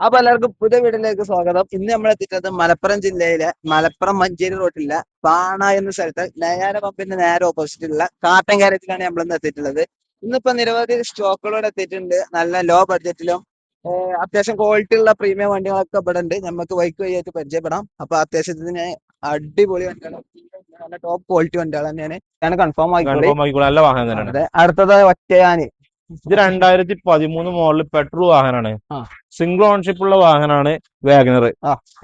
അപ്പൊ എല്ലാവർക്കും പുതിയ വീടിലേക്ക് സ്വാഗതം. ഇന്ന് നമ്മൾ എത്തിച്ചത് മലപ്പുറം ജില്ലയിലെ മലപ്പുറം മഞ്ചേരി റോട്ടിലെ പാണ എന്ന സ്ഥലത്ത് നയാര പമ്പിന്റെ നേരെ ഓപ്പോസിറ്റുള്ള കാട്ടൻ കാര്യത്തിലാണ് നമ്മൾ ഇന്ന് എത്തിയിട്ടുള്ളത്. ഇന്നിപ്പോ നിരവധി സ്റ്റോക്കുകളോടെ എത്തിയിട്ടുണ്ട്. നല്ല ലോ ബഡ്ജറ്റിലും അത്യാവശ്യം ക്വാളിറ്റി ഉള്ള പ്രീമിയം വണ്ടികളൊക്കെ ഇവിടെ ഉണ്ട്. നമുക്ക് വൈക്ക് വഴിയായിട്ട് പരിചയപ്പെടാം. അപ്പൊ അത്യാവശ്യത്തിന് അടിപൊളി വണ്ടികളാണ്. നല്ല ടോപ്പ് ക്വാളിറ്റി വണ്ടികൾ തന്നെയാണ്. ഞാൻ കൺഫേം ആയിക്കോളി. അടുത്തത് ഒറ്റയാന്. ഇത് രണ്ടായിരത്തി പതിമൂന്ന് മോഡൽ പെട്രോൾ വാഹനമാണ് സിംഗിൾ ഓൺഷിപ്പ് ഉള്ള വാഹനമാണ് വാഗനർ.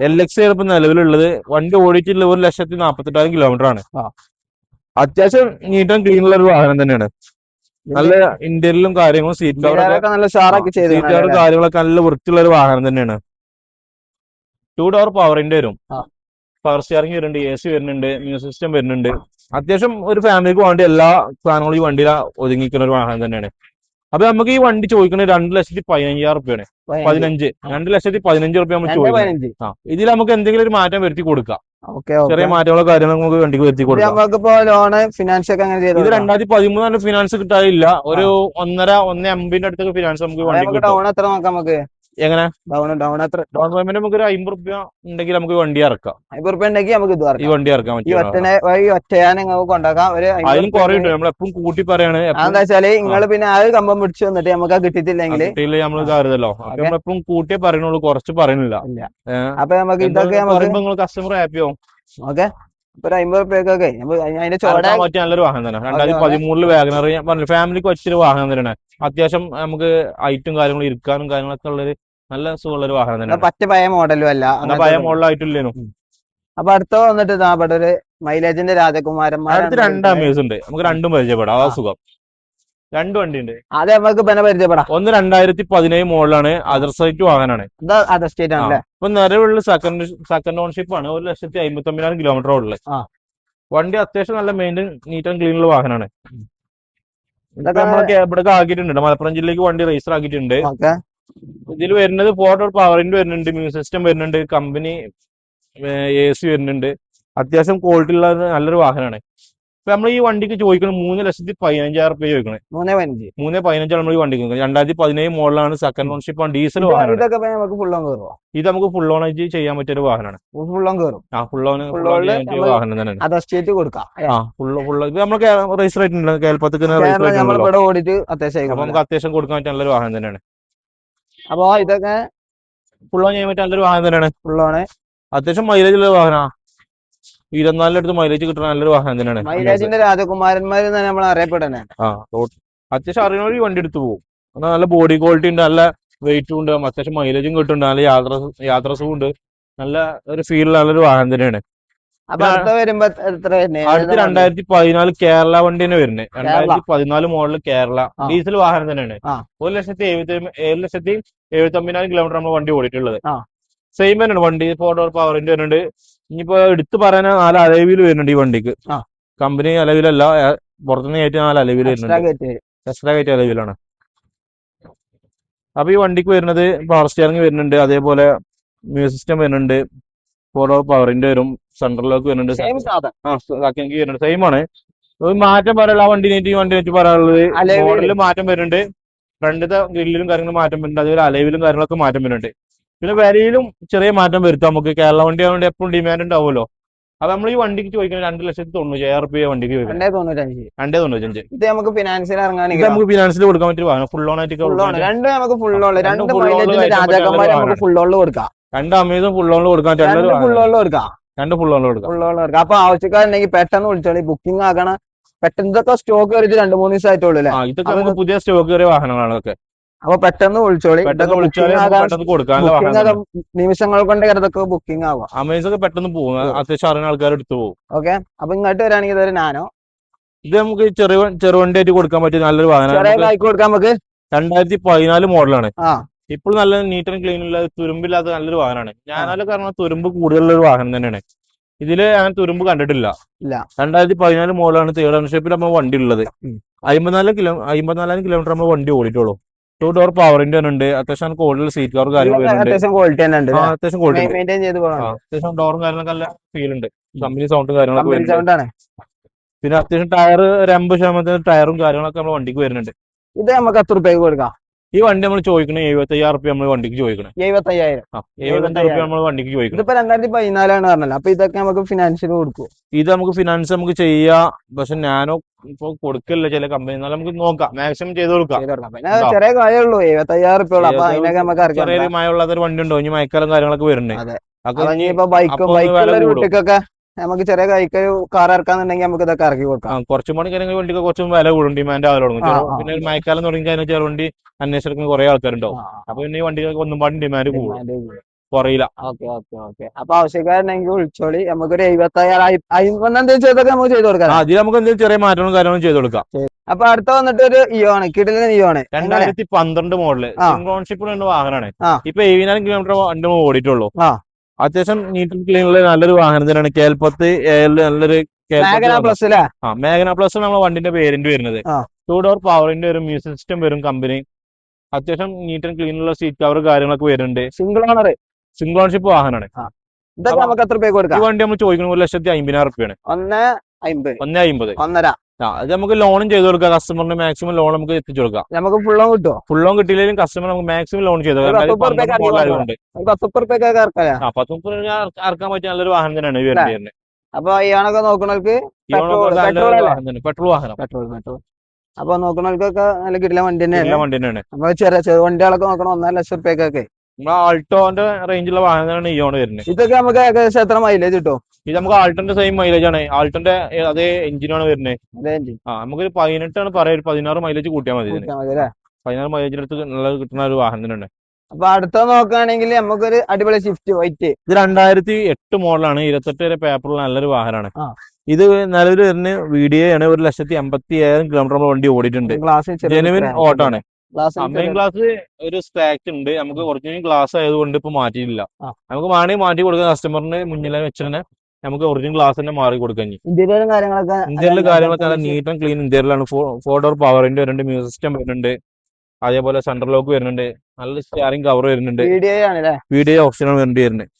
എൽ എക്സ് ഇപ്പൊ നിലവിലുള്ളത് വണ്ടി ഓടിയിട്ടുള്ള ഒരു ലക്ഷത്തി നാപ്പത്തെട്ടായിരം കിലോമീറ്റർ ആണ്. അത്യാവശ്യം നീറ്റ് ആൻഡ് ക്ലീൻ ഉള്ള ഒരു വാഹനം തന്നെയാണ്. നല്ല ഇന്റീരിയലും കാര്യങ്ങളും സീറ്റ് നല്ല ഷാറാക്കി സീറ്റ് കവർ കാര്യങ്ങളൊക്കെ നല്ല വൃത്തിയുള്ള ഒരു വാഹനം തന്നെയാണ്. ടു ഡോർ പവറിന്റെ വരും. പവർ സ്റ്റിയറിംഗ് വരുന്നുണ്ട് എ സി വരുന്നുണ്ട് മ്യൂസിക് സിസ്റ്റം വരുന്നുണ്ട്. അത്യാവശ്യം ഒരു ഫാമിലിക്ക് വേണ്ടി എല്ലാ സാധനങ്ങളും ഈ വണ്ടിയിൽ ഒതുങ്ങിക്കുന്ന ഒരു വാഹനം തന്നെയാണ്. അപ്പൊ നമുക്ക് ഈ വണ്ടി ചോദിക്കുന്നത് രണ്ട് ലക്ഷത്തി പതിനഞ്ചായിരം റുപ്യാണ്. പതിനഞ്ച്. രണ്ട് ലക്ഷത്തി പതിനഞ്ച് റുപ്യ നമ്മൾ ചോദിക്കുന്നത് ഇതിൽ നമുക്ക് എന്തെങ്കിലും ഒരു മാറ്റം വരുത്തി കൊടുക്കാം. ചെറിയ മാറ്റങ്ങളോ കാര്യങ്ങളോ നമുക്ക് വണ്ടിക്ക് വരുത്തി കൊടുക്കാം. ലോണ് ഫിനാൻസ് ഒക്കെ അങ്ങനെ ചെയ്ത് ഇത് രണ്ടായിരത്തി പതിമൂന്നാണ് ഫിനാൻസ് കിട്ടാനില്ല ഒരു ഒന്നര ഒന്ന് ബിന്റെ അടുത്തൊക്കെ ഫിനാൻസ് നമുക്ക് വണ്ടി ഡൗൺ എത്ര നോക്കാം നമുക്ക്? എങ്ങനെ? ഡൗൺ ഡൗൺ എത്ര ഡൗൺ പേയ്മെന്റ് നമുക്ക് ഒരു അമ്പത് റുപ്യ ഉണ്ടെങ്കിൽ നമുക്ക് വണ്ടി ഇറക്കാം. അമ്പത് റുപ്യ ഉണ്ടെങ്കിൽ നമുക്ക് ഇത് ഈ ഇറക്കാം. വണ്ടി ഇറക്കാൻ ഈ പറ്റും ഈ ഒറ്റയാൻ നിങ്ങൾക്ക് കൊണ്ടാക്കാം ഒരു അതിലും കുറയുണ്ട് നമ്മൾ എപ്പോഴും കൂട്ടി പറയാണ്. നിങ്ങൾ വെച്ചാൽ പിന്നെ ആ കമ്പം പിടിച്ചു വന്നിട്ട് നമുക്ക് കിട്ടിയിട്ടില്ലെങ്കിൽ നമ്മൾ ഇതായിരുന്നല്ലോ നമ്മളെപ്പം കൂട്ടിയേ പറയണുള്ളൂ. കുറച്ച് പറയണില്ല. അപ്പൊ നമുക്ക് ഇതൊക്കെ നമുക്ക് പറയുമ്പോ നിങ്ങൾ കസ്റ്റമർ ഹാപ്പി ആവും. ഓക്കെ. നല്ലൊരു വാഹനം തന്നെ. രണ്ടായിരത്തി പതിമൂന്നിൽ വാഗനർ ഞാൻ പറഞ്ഞു ഫാമിലിക്ക് വെച്ചൊരു വാഹനം തന്നെയാണ്. അത്യാവശ്യം നമുക്ക് ഹൈറ്റും കാര്യങ്ങളും ഇരിക്കാനും കാര്യങ്ങളൊക്കെ ഉള്ളൊരു നല്ല സുഖമുള്ള ഒരു വാഹനം തന്നെ പറ്റ പഴയ മോഡലും അല്ല പഴയ മോഡലായിട്ടില്ലേനു? അപ്പൊ അടുത്ത വന്നിട്ട് അവിടെ ഇവിടെ ഒരു മൈലേജിന്റെ രാജകുമാരന്മാർ അടുത്ത് രണ്ട് അമേസ് ഉണ്ട്. നമുക്ക് രണ്ടും പരിചയപ്പെടാം. ആ. സുഖം. രണ്ട് വണ്ടി ഉണ്ട് അത് നമുക്ക് പിന്നെ പരിചയപ്പെടാം. ഒന്ന് രണ്ടായിരത്തി പതിനേഴ് മോഡലാണ്. അതർ സൈറ്റ് വാഹനമാണ് അതർ സ്റ്റേറ്റ് ആണല്ലേ? ഇപ്പൊ നിലവിലുള്ള സെക്കൻഡ് സെക്കൻഡ് ഓൺഷിപ്പ് ആണ്. ഒരു ലക്ഷത്തി അമ്പത്തി ഒമ്പതിനായിരം കിലോമീറ്റർ ഉള്ളത്. വണ്ടി അത്യാവശ്യം നല്ല മെയിന്റൈൻ നീറ്റ് ആൻഡ് ക്ലീൻ ഉള്ള വാഹനമാണ് ഇതൊക്കെ നമ്മളൊക്കെ ഇവിടെ ആക്കിയിട്ടുണ്ട്. മലപ്പുറം ജില്ലക്ക് വണ്ടി രജിസ്റ്റർ ആക്കിയിട്ടുണ്ട്. ഇതിൽ വരുന്നത് ഫോട്ടോ പവറിന്റെ വരുന്നുണ്ട് മ്യൂസിക് സിസ്റ്റം വരുന്നുണ്ട് കമ്പനി എ സി വരുന്നുണ്ട്. അത്യാവശ്യം ക്വാളിറ്റി ഉള്ള നല്ലൊരു വാഹനമാണ് ഇപ്പൊ നമ്മൾ ഈ വണ്ടിക്ക് ചോദിക്കുന്നത് മൂന്ന് ലക്ഷത്തി പതിനഞ്ചായിരം റുപ്യ ചോദിക്കണേ. മൂന്നേ പതിനഞ്ച്. മൂന്ന് പതിനഞ്ചാണ് നമ്മൾ ഈ വണ്ടി. രണ്ടായിരത്തി പതിനേഴ് മോഡലാണ് സെക്കൻഡ് ഓൺഷിപ്പ് ആണ് ഡീസൽ വാഹനം വാഹനമാണ് ഇതൊക്കെ നമുക്ക് ഫുൾ ഓൺ കയറുമോ ഇത് നമുക്ക് ഫുൾ ഓൺ ആയിട്ട് ചെയ്യാൻ പറ്റിയ ഒരു വാഹനമാണ് ഫുൾ ഓൺ കയറും ആ ഫുൾ ഓൺ Full on ൽ നമ്മൾ വാഹനം തന്നെയാണ്. സ്റ്റേറ്റ് കൊടുക്കാം. ആ ഫുൾ ഫുൾ നമ്മൾ ഉണ്ട് നമുക്ക് അത്യാവശ്യം കൊടുക്കാൻ പറ്റിയ നല്ലൊരു വാഹനം തന്നെയാണ്. അപ്പൊ ഇതൊക്കെ ഫുൾ ഓൺ ചെയ്യാൻ പറ്റിയ നല്ലൊരു വാഹനം തന്നെയാണ്. ഫുൾ ഓണ് അത്യാവശ്യം മൈലേജ് ഉള്ള വാഹനമാണ് ഇരുപത്തിനാലിന്റെ അടുത്ത് മൈലേജ് കിട്ടുന്ന നല്ലൊരു വാഹനം തന്നെയാണ്. മൈലേജിന്റെ രാജകുമാരന്മാർ നമ്മൾ റോഡ് അത്യാവശ്യം അറിയുന്ന ഒരു വണ്ടി എടുത്തു പോകും നല്ല ബോഡി ക്വാളിറ്റി ഉണ്ട് നല്ല വെയിറ്റും ഉണ്ട് അത്യാവശ്യം മൈലേജും കിട്ടുന്നുണ്ട് നല്ല യാത്ര യാത്ര സുഖം ഉണ്ട്. നല്ല ഒരു ഫീൽ നല്ലൊരു വാഹനം തന്നെയാണ്. അടുത്ത രണ്ടായിരത്തി പതിനാല് കേരള വണ്ടി തന്നെ വരുന്നത് രണ്ടായിരത്തി പതിനാല് മോഡൽ കേരള. ഡീസൽ വാഹനം തന്നെയാണ്. ഒരു ലക്ഷത്തി എഴുപത്തി ഏഴ് ലക്ഷത്തി എഴുപത്തി ഒമ്പതിനായിരം കിലോമീറ്റർ നമ്മൾ വണ്ടി ഓടിയിട്ടുള്ളത്. സെയിം തന്നെയാണ് വണ്ടി ഫോർ ഡോർ പവറിന്റെ വരുന്നുണ്ട്. ഇനിയിപ്പോ എടുത്തു പറയാൻ നാല് അലവിൽ വരുന്നുണ്ട് ഈ വണ്ടിക്ക്. കമ്പനി അലവിലല്ല പുറത്തുനിന്ന് കയറ്റി നാല് അലവിൽ വരുന്നുണ്ട്. എക്സ്ട്രാ കയറ്റി അലവിലാണ്. അപ്പൊ ഈ വണ്ടിക്ക് വരുന്നത് പവർ സ്റ്റിയറിംഗ് വരുന്നുണ്ട് അതേപോലെ മ്യൂസിക് സിസ്റ്റം വരുന്നുണ്ട് ഫോർ ഡോർ പവറിന്റെ വരും സെൻട്രൽ ലോക്ക് വരുന്നുണ്ട്. വരുന്നുണ്ട് സെയിം ആണ്. മാറ്റം പറയാനുള്ള ആ വണ്ടിനേറ്റ് ഈ വണ്ടി വെച്ച് പറയാനുള്ളത്. മോഡലിൽ മാറ്റം വരുന്നുണ്ട്. ഫ്രണ്ടിലത്തെ ഗ്രില്ലിലും കാര്യങ്ങളും മാറ്റം വരുന്നുണ്ട് അതുപോലെ അലവിലും കാര്യങ്ങളൊക്കെ മാറ്റം വരുന്നുണ്ട്. പിന്നെ വിലയിലും ചെറിയ മാറ്റം വരുത്താം നമുക്ക്. കേരള വണ്ടി ആയതുകൊണ്ട് എപ്പോഴും ഡിമാൻഡ് ഉണ്ടാവുമല്ലോ. അത് നമ്മൾ ഈ വണ്ടിക്ക് ചോദിക്കുന്നത് രണ്ട് ലക്ഷത്തി തൊണ്ണൂറ്റായിരം റുപ്യ വണ്ടിക്ക് രണ്ടേ തൊണ്ണൂറ്റഞ്ച്. ഇത് നമുക്ക് ഫിനാൻസിൽ ഇറങ്ങാൻ നമുക്ക് ഫിനാൻസിൽ കൊടുക്കാൻ പറ്റിയ വാഹനം. ഫുൾ ഓൺ ആയിട്ട് രണ്ട് നമുക്ക് ഫുൾ ഓൺ രണ്ട് നമുക്ക് ഫുൾ ഓണിൽ കൊടുക്കാം. രണ്ട് അമേസും ഫുൾ ഓണിൽ കൊടുക്കാൻ രണ്ട് ഫുൾ. ഓണിൽ കൊടുക്കാം. രണ്ട് ഫുൾ ഓണിൽ കൊടുക്കാം. ഫുൾ ഓണിൽ കൊടുക്കാം. അപ്പൊ ആവശ്യക്കാരുണ്ടെങ്കിൽ പെട്ടെന്ന് വിളിച്ചോളി. ബുക്കിംഗ് ആക്കണം. പെട്ടെന്ന് ഇതൊക്കെ സ്റ്റോക്ക് കയറിയിട്ട് രണ്ട് മൂന്ന് ദിവസം ആയിട്ടുള്ളൂ അല്ലേ ഇതൊക്കെ നമുക്ക് പുതിയ സ്റ്റോക്ക് കയറിയ വാഹനങ്ങളാണ് ഇതൊക്കെ. അപ്പൊ പെട്ടെന്ന് വിളിച്ചോളി. പെട്ടെന്ന് വിളിച്ചാൽ നിമിഷങ്ങൾ കൊണ്ട് ഇതൊക്കെ ബുക്കിംഗ് ആവാം അമേസ് ഒക്കെ പെട്ടെന്ന് പോകും അത്യാവശ്യം അറിയുന്ന ആൾക്കാർ എടുത്തു പോകും ഓക്കെ അപ്പൊ ഇങ്ങോട്ട് വരാണെങ്കിൽ ഇതൊരു നാനോ? ഇത് നമുക്ക് ചെറിയ ചെറുവണ്ടി ആയിട്ട് കൊടുക്കാൻ പറ്റിയ നല്ലൊരു വാഹനം വാഹനമാണ് കായ്ക്ക് കൊടുക്കാം നമുക്ക്? രണ്ടായിരത്തി പതിനാല് മോഡലാണ് ഇപ്പോൾ നല്ല നീറ്റ് ആൻഡ് ക്ലീൻ ഉള്ള തുരുമ്പില്ലാത്ത നല്ലൊരു വാഹനമാണ്. ഞാനാലും കാരണം തുരുമ്പ് കൂടുതലുള്ള ഒരു വാഹനം തന്നെയാണ്. ഇതിൽ ഞാൻ തുരുമ്പ് കണ്ടിട്ടില്ല. രണ്ടായിരത്തി പതിനാല് മോഡലാണ് തേർഡ് ഓണർഷിപ്പിൽ നമ്മൾ വണ്ടി ഉള്ളത്. അമ്പത്തിനാല് കിലോ അമ്പത്തിനാലായിരം കിലോമീറ്റർ നമ്മൾ വണ്ടി ഓടിയിട്ടുള്ളൂ. ടു ഡോർ പവറിന്റെ ഉണ്ട്. അത്യാവശ്യം കൂടുതൽ സീറ്റ് കവർ കാര്യങ്ങൾ അത്യാവശ്യം ക്വാളിറ്റി തന്നെ അത്യാവശ്യം ഡോറും കാര്യങ്ങളൊക്കെ നല്ല ഫീൽ ഉണ്ട്. കമ്പനി സൗണ്ടും കാര്യങ്ങളൊക്കെ പിന്നെ അത്യാവശ്യം ടയർ ഒരു അമ്പത് ശതമാനത്തിന് ടയറും കാര്യങ്ങളൊക്കെ നമ്മൾ വണ്ടിക്ക് വരുന്നുണ്ട്. ഇത് നമുക്ക് എത്ര രൂപയ്ക്ക് കൊടുക്കാം. ഈ വണ്ടി നമ്മൾ ചോദിക്കണേ എഴുപത്തി അയ്യായിരം റുപ്യ നമ്മൾ വണ്ടിക്ക് ചോദിക്കണേ. എഴുപത്തി അയ്യായിരം ആ എഴുപത്തഞ്ച് റുപ്യ നമ്മൾ വണ്ടിക്ക് ചോദിക്കണം. ഇതിപ്പോ രണ്ടായിരത്തി പതിനാലാണ് പറഞ്ഞല്ലോ. അപ്പൊ ഇതൊക്കെ നമുക്ക് ഫിനാൻഷ്യൽ കൊടുക്കും ഇത് നമുക്ക് ഫിനാൻസ് നമുക്ക് ചെയ്യാം. പക്ഷെ ഞാനോ ഇപ്പൊ കൊടുക്കില്ല ചില കമ്പനി നമുക്ക് നോക്കാം. മാക്സിമം ചെയ്ത് കൊടുക്കാം? ചെറിയ കാര്യമുള്ളൂ. എഴുപത്തി അയ്യായിരം റുപ്യ അപ്പൊ അതിനൊക്കെ നമുക്ക് മഴ ഒരു വണ്ടി ഉണ്ടോ ഇനി മഴക്കാലം കാര്യങ്ങളൊക്കെ വരുന്നുണ്ട്. അപ്പൊ ബൈക്കും ബൈക്കുള്ള റൂട്ടിക്കൊക്കെ നമുക്ക് ചെറിയ കൈക്ക് കാർ ഇറക്കാന്നുണ്ടെങ്കിൽ നമുക്ക് ഇതൊക്കെ ഇറക്കി കൊടുക്കാം. കുറച്ചും കൂടി കാര്യങ്ങൾ വണ്ടിക്ക് കുറച്ചും വില കൂടും ഡിമാൻഡ് ആവാൻ തുടങ്ങും. പിന്നെ മഴക്കാലം തുടങ്ങി കഴിഞ്ഞാൽ ചെറു വണ്ടി അന്വേഷിക്കുന്ന കുറെ ആൾക്കാരുണ്ടാവും. അപ്പൊ പിന്നെ ഈ വണ്ടികൾക്ക് ഒന്നും പാടും ഡിമാൻഡ് കൂടും. കുറയില്ല. Okay okay okay. അപ്പൊ ആവശ്യക്കാരുണ്ടെങ്കിൽ വിളിച്ചോളി. നമുക്കൊരു എഴുപത്തയ്യായിരം എന്തെങ്കിലും ചെയ്തൊക്കെ നമുക്ക് ചെയ്ത് കൊടുക്കാം. അതിൽ നമുക്ക് എന്തെങ്കിലും ചെറിയ മാറ്റങ്ങളും കാര്യങ്ങളും ചെയ്ത് കൊടുക്കാം. അപ്പൊ അടുത്ത വന്നിട്ട് ഒരു ഇയോണ് കിടിലൻ ഇയോണ്. രണ്ടായിരത്തി പന്ത്രണ്ട് മോഡൽ ആ. സിംഗ്ലോൺഷിപ്പ് രണ്ട് വാഹനമാണ്. ഇപ്പൊ എഴുപതിനായിരം കിലോമീറ്റർ ഓടിയിട്ടുള്ളൂ. അത്യാവശ്യം നീറ്റ് ഉള്ള നല്ലൊരു വാഹനം തന്നെയാണ്. കേൽപ്പത്ത് ഏഴിൽ നല്ലൊരു മേഘന. പ്ലസ് അല്ലേ? ആ മേഘന പ്ലസ് നമ്മളെ വണ്ടിന്റെ പേരിന്റെ വരുന്നത്. ടൂ ഡോർ പവറിന്റെ ഒരു മ്യൂസിക് സിസ്റ്റം വരും കമ്പനി അത്യാവശ്യം നീറ്റ് ആൻഡ് ക്ലീൻ ഉള്ള സീറ്റ് കവർ കാര്യങ്ങളൊക്കെ വരുന്നുണ്ട്. സിംഗിൾ ഓണർ സിംഗിൾ ഓൺഷിപ്പ് വാഹനമാണ് ഇതൊക്കെ അപ്പൊ- നമുക്ക് എത്ര രൂപ ഈ വണ്ടി നമ്മൾ ചോദിക്കുന്നത് ഒരു ലക്ഷത്തി അമ്പതിനായിരം റുപ്യാണ് ഒന്ന് അമ്പത് ഒന്നേ അമ്പത് ഒന്നര. ആ അത് നമുക്ക് ലോണും ചെയ്ത് കൊടുക്കാം. കസ്റ്റമറിന് മാക്സിമം ലോൺ നമുക്ക് എത്തിച്ചു കൊടുക്കാം. നമുക്ക് ഫുൾ ലോൺ കിട്ടുമോ ഫുൾ ലോൺ കിട്ടിയില്ലെങ്കിലും കസ്റ്റമർ നമുക്ക് മാക്സിമം ലോൺ ചെയ്ത് ഇറക്കാൻ പറ്റിയ നല്ലൊരു വാഹനം തന്നെയാണ് അപ്പൊ ഇയാളൊക്കെ നോക്കണവർക്ക് പെട്രോൾ വാഹനം. പെട്രോൾ പെട്രോൾ അപ്പൊ നോക്കണവർക്കൊക്കെ നല്ല കിട്ടില്ല വണ്ടി തന്നെയാണ് വണ്ടി തന്നെയാണ്. അപ്പൊ ചെറിയ ചെറു വണ്ടികളൊക്കെ നോക്കണം. ഒന്നര ലക്ഷം റുപ്യക്കൊക്കെ. നമ്മളെ ആൾട്ടോന്റെ റേഞ്ചുള്ള വാഹനങ്ങളാണ് ഇയോൺ വരുന്നത്. ഇതൊക്കെ നമുക്ക് ഏകദേശം എത്ര മൈലേജ് കിട്ടും? ഇത് നമുക്ക് ആൾട്ടോന്റെ സെയിം മൈലേജ് ആണ്. ആൾട്ടോന്റെ അതേ എഞ്ചിനാണ് വരുന്നത്. ആ നമുക്ക് പതിനെട്ടാണ് പറയാ ഒരു പതിനാറ് മൈലേജ് കൂട്ടിയാൽ മതി പതിനാറ് മൈലേജിന് അടുത്ത് നല്ല കിട്ടുന്ന ഒരു വാഹനം തന്നെയാണ് അപ്പൊ അടുത്ത നോക്കുകയാണെങ്കിൽ നമുക്കൊരു അടിപൊളി സ്വിഫ്റ്റ് വൈറ്റ് ഇത് രണ്ടായിരത്തി എട്ട് മോഡലാണ് ഇരുപത്തെട്ട് വരെ പേപ്പറുള്ള നല്ലൊരു വാഹനമാണ്. ഇത് നിലവിൽ വരുന്ന വീഡിയോ ആണ്. ഒരു ലക്ഷത്തി എൺപത്തി ഏഴായിരം കിലോമീറ്റർ വണ്ടി ഓടിയിട്ടുണ്ട്. ജെനുവിൻ ഓട്ടോ ഓട്ടാണ് ഗ്ലാസ് മെയിൻ ഗ്ലാസ് ഒരു സ്ക്രാച്ച് ഉണ്ട്. നമുക്ക് ഒറിജിനൽ ഗ്ലാസ് ആയതുകൊണ്ട് ഇപ്പൊ മാറ്റിയില്ല നമുക്ക് വേണമെങ്കിൽ മാറ്റി കൊടുക്കാം. കസ്റ്റമറിന് മുന്നിൽ വെച്ചിട്ട് നമുക്ക് ഒറിജിനൽ ഗ്ലാസ് തന്നെ മാറി കൊടുക്കാൻ കാര്യങ്ങളൊക്കെ ഇന്ത്യയിലെ കാര്യങ്ങളൊക്കെ നല്ല നീറ്റ് ആൻഡ് ക്ലീൻ ഇന്ത്യയിലാണ് ഫോർ ഡോർ പവറിന്റെ വരുന്നുണ്ട് മ്യൂസിക് സിസ്റ്റം വരുന്നുണ്ട്. അതേപോലെ സെൻട്രൽ ലോക്ക് വരുന്നുണ്ട്. നല്ല സ്റ്റിയറിംഗ് കവർ വരുന്നുണ്ട്. വീഡിയോ ഓപ്ഷനുകൾ വരുന്നുണ്ട് വരുന്നുണ്ട്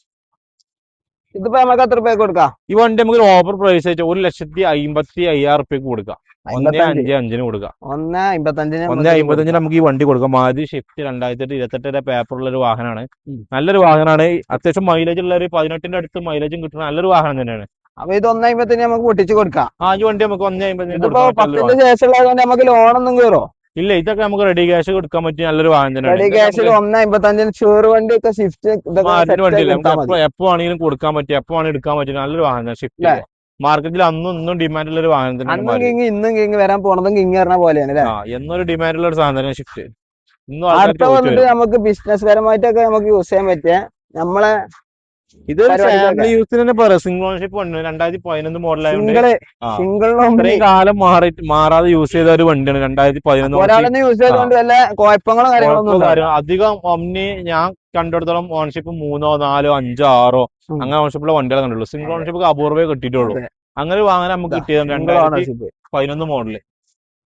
ഇതിപ്പോ നമുക്ക് എത്ര രൂപ കൊടുക്കാം? ഈ വണ്ടി നമുക്ക് ഓഫർ പ്രൈസ് ആയിട്ട് ഒരു ലക്ഷത്തി അമ്പത്തി അയ്യായിരം റുപ്യക്ക് കൊടുക്കാം. ഒന്നേ അമ്പത്തഞ്ച് അഞ്ച് അഞ്ചിന് കൊടുക്കാം. ഒന്ന് അമ്പത്തഞ്ചിന് ഒന്നേ അമ്പത്തഞ്ചിന് നമുക്ക് ഈ വണ്ടി കൊടുക്കാം. മാതിരി ഷിഫ്റ്റ് രണ്ടായിരത്തി എട്ട് ഇരുപത്തെട്ട് പേപ്പറുള്ള ഒരു വാഹനമാണ് നല്ലൊരു വാഹനമാണ് അത്യാവശ്യം മൈലേജ് ഉള്ള ഒരു പതിനെട്ടിന്റെ അടുത്ത് മൈലേജും കിട്ടുന്ന നല്ലൊരു വാഹനം തന്നെയാണ്. അപ്പൊ ഇത് ഒന്നേ അമ്പത്തിന് നമുക്ക് പൊട്ടിച്ചു കൊടുക്കാം. ആ ഈ വണ്ടി നമുക്ക് ഒന്നേ പത്തിന്റെ ശേഷം ഉള്ളതുകൊണ്ട് നമുക്ക് ലോണൊന്നും കയറോ. ഇല്ല ഇതൊക്കെ നമുക്ക് റെഡി ക്യാഷ് കൊടുക്കാൻ പറ്റിയ നല്ലൊരു വാഹനം റെഡി ക്യാഷിൽ നമുക്ക് ഒന്ന് അമ്പത്തഞ്ചിന് ഷുവർ വണ്ടി ഒക്കെ ഷിഫ്റ്റ് വണ്ടിയില്ല. എപ്പോ ആണെങ്കിലും കൊടുക്കാൻ പറ്റിയ എപ്പോ ആണെങ്കിലും എടുക്കാൻ പറ്റിയ നല്ലൊരു വാഹനം ഷിഫ്റ്റ് മാർക്കറ്റിൽ അന്നും ഇന്നും ഡിമാൻഡ് ഉള്ള ഒരു വാഹനം അന്നും ഇന്നും കിങ് വരാൻ പോണതും കിങ് പറഞ്ഞ പോലെയാണ് എന്നൊരു ഡിമാൻഡ് ഉള്ള ഒരു സാധനം തന്നെ ഷിഫ്റ്റ് ഇന്നും അടുത്ത വന്നിട്ട് നമുക്ക് ബിസിനസ് പരമായിട്ടൊക്കെ നമുക്ക് യൂസ് ചെയ്യാൻ പറ്റിയ നമ്മളെ ഇത് ഫാമിലി യൂസിന് തന്നെ പറയാം. സിംഗിൾ ഓണർഷിപ്പ് ഉണ്ട്. രണ്ടായിരത്തി പതിനൊന്ന് സിംഗിൾ ആ. കാലം മാറി മാറാതെ യൂസ് ചെയ്ത ഒരു വണ്ടിയാണ് രണ്ടായിരത്തി പതിനൊന്ന് യൂസ് ചെയ്തുകൊണ്ട് വല്ല കുഴപ്പങ്ങളോ കാര്യങ്ങളൊന്നും. അധികം ഒമ്നി ഞാൻ കണ്ടിടത്തോളം ഓണർഷിപ്പ് മൂന്നോ നാലോ അഞ്ചോ ആറോ. അങ്ങനെ ഓണർഷിപ്പുള്ള വണ്ടികളെ കണ്ടുള്ളൂ. സിംഗിൾ ഓണർഷിപ്പ് അപൂർവേ കിട്ടിയിട്ടുള്ളൂ. അങ്ങനെ വാങ്ങാൻ നമുക്ക് കിട്ടിയത് രണ്ടായിരത്തി. പതിനൊന്ന് മോഡൽ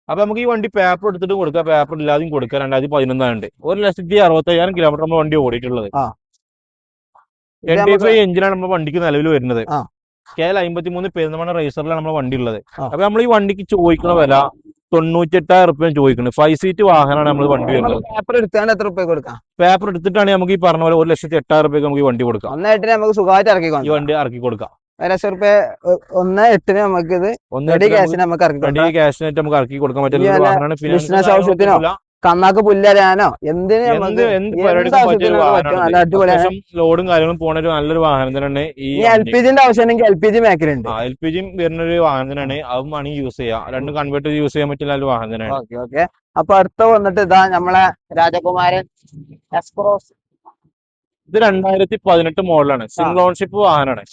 അപ്പൊ നമുക്ക് ഈ വണ്ടി പേപ്പർ എടുത്തിട്ട് കൊടുക്കാം പേപ്പർ ഇല്ലാതെയും കൊടുക്കാം രണ്ടായിരത്തി പതിനൊന്നാണ്ട് ഒരു ലക്ഷത്തി അറുപത്തി അയ്യായിരം കിലോമീറ്റർ നമ്മൾ വണ്ടി ഓടിയിട്ടുള്ളത്. നമുക്ക് ഫൈവ് എഞ്ചിനാണ് നമ്മുടെ വണ്ടിക്ക് നിലവിൽ വരുന്നത്. കെ എൽ അമ്പത്തി മൂന്ന് പെരുന്നമണ റേസറിലാണ് നമ്മുടെ വണ്ടി ഉള്ളത്. അപ്പൊ നമ്മൾ ഈ വണ്ടിക്ക് ചോദിക്കുന്ന വില തൊണ്ണൂറ്റെട്ടായിരം റുപ്യ ചോദിക്കുന്നത് ഫൈവ് സീറ്റ് വാഹനമാണ് നമ്മൾ വണ്ടി വരുന്നത്. പേപ്പർ എടുത്താണ്ട് എത്ര റുപ്യ കൊടുക്കാം? പേപ്പർ എടുത്തിട്ടാണ് നമുക്ക് ഈ പറഞ്ഞ പോലെ ഒരു ലക്ഷത്തി എട്ടായിരം റുപ്യക്ക് നമുക്ക് ഈ വണ്ടി കൊടുക്കാം. ഒന്നായിട്ട് നമുക്ക് സുഖമായിട്ട് ഇറക്കി ഈ വണ്ടി ഇറക്കി കൊടുക്കാം. ലക്ഷം റുപ്യ ഒന്ന് എട്ടിന് നമുക്ക് ഇത് റെഡി ക്യാഷിന് നമുക്ക് ഇറക്കി റെഡി ക്യാഷിനായിട്ട് നമുക്ക് ഇറക്കി കൊടുക്കാൻ പറ്റുന്ന വാഹനമാണ്. Finance ആവശ്യത്തിനോ? കന്നാക്ക് പുല്ലരാനോ? എന്തിന് ലോഡും കാര്യങ്ങളും പോണ ഒരു നല്ലൊരു വാഹനം തന്നെയാണ് ഈ എൽ പി ജിന്റെ ആവശ്യം ഉണ്ടെങ്കിൽ എൽ പി ജി മേഖലയുണ്ട് എൽ പി ജിയും വരുന്ന ഒരു വാഹനം തന്നെയാണ്. അതും വേണമെങ്കിൽ യൂസ് ചെയ്യാം. രണ്ടും കൺവേർട്ട് യൂസ് ചെയ്യാൻ പറ്റില്ല ഒരു വാഹനം തന്നെയാണ്. Okay okay. അപ്പൊ അടുത്ത വന്നിട്ട് ഇതാ നമ്മളെ രാജകുമാരൻ എസ്ക്രോസ് ഇത് രണ്ടായിരത്തി പതിനെട്ട് മോഡലാണ് സിംഗിൾ ഓൺഷിപ്പ് വാഹനമാണ്.